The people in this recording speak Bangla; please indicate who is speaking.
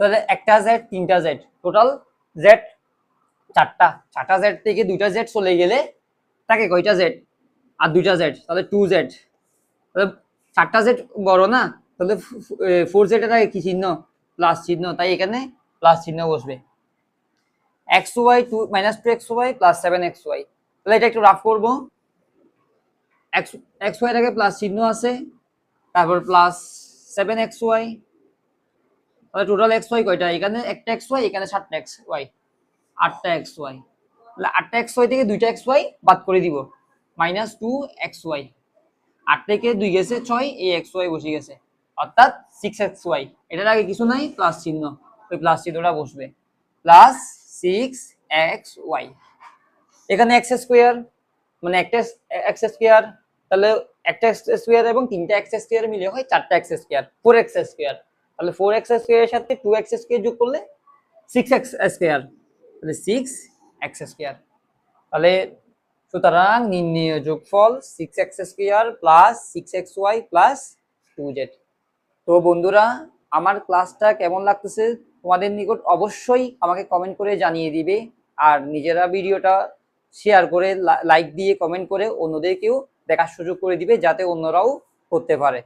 Speaker 1: তাহলে একটা জেড তিনটা জেড টোটাল জেড চারটা চারটা জেড থেকে দুইটা জেড চলে গেলে তাকে কয়টা জেড আর দুইটা জেড তাহলে টু জেড তাহলে চারটা জেড বড় না? তাহলে ফোর জেডের আগে কি চিহ্ন? প্লাস চিহ্ন। তাই এখানে প্লাস চিহ্ন বসবে। X y two minus two x y plus seven x y তাহলে এটা একটু রাফ করব। এক্স এক্স ওয়াই থেকে প্লাস চিহ্ন আছে। তারপর প্লাস সেভেন এক্স ওয়াই তাহলে টোটাল এক্স ওয়াই কয়টা? এখানে একটা এক্স ওয়াই এখানে সাতটা এক্স ওয়াই আটটা এক্স ওয়াই তাহলে আটটা এক্স ওয়াই থেকে দুইটা এক্স ওয়াই বাদ করে দিব। মাইনাস টু এক্স ওয়াই আট থেকে দুই গেছে, ছয়, এই এক্স ওয়াই বসে গেছে। অর্থাৎ সিক্স এক্স ওয়াই এটার আগে কিছু নাই প্লাস চিহ্ন। ওই প্লাস চিহ্নটা বসবে। প্লাস সিক্স এক্স ওয়াই এখানে এক্স স্কোয়ার মানে একটা এক্স স্কোয়ার তাহলে একটা এক্স স্কোয়ার এবং তিনটা এক্স স্কোয়ার মিলে হয় চারটা x square four x square তাহলে ফোর এক্স স্কোয়ারের সাথে টু এক্স স্কোয়ার যোগ করলে সিক্স এক্স স্কোয়ার তাহলে সিক্স এক্স স্কোয়ার তাহলে সুতরাং নির্ণয় যোগফল six x square plus six x y plus two z তো বন্ধুরা, আমার ক্লাসটা কেমন লাগতেছে তোমাদের নিকট অবশ্যই আমাকে কমেন্ট করে জানিয়ে দিবে আর নিজেরা ভিডিওটা শেয়ার করে লাইক দিয়ে কমেন্ট করে অন্যদেরকেও দেখার সুযোগ করে দিবে যাতে অন্যরাও করতে পারে।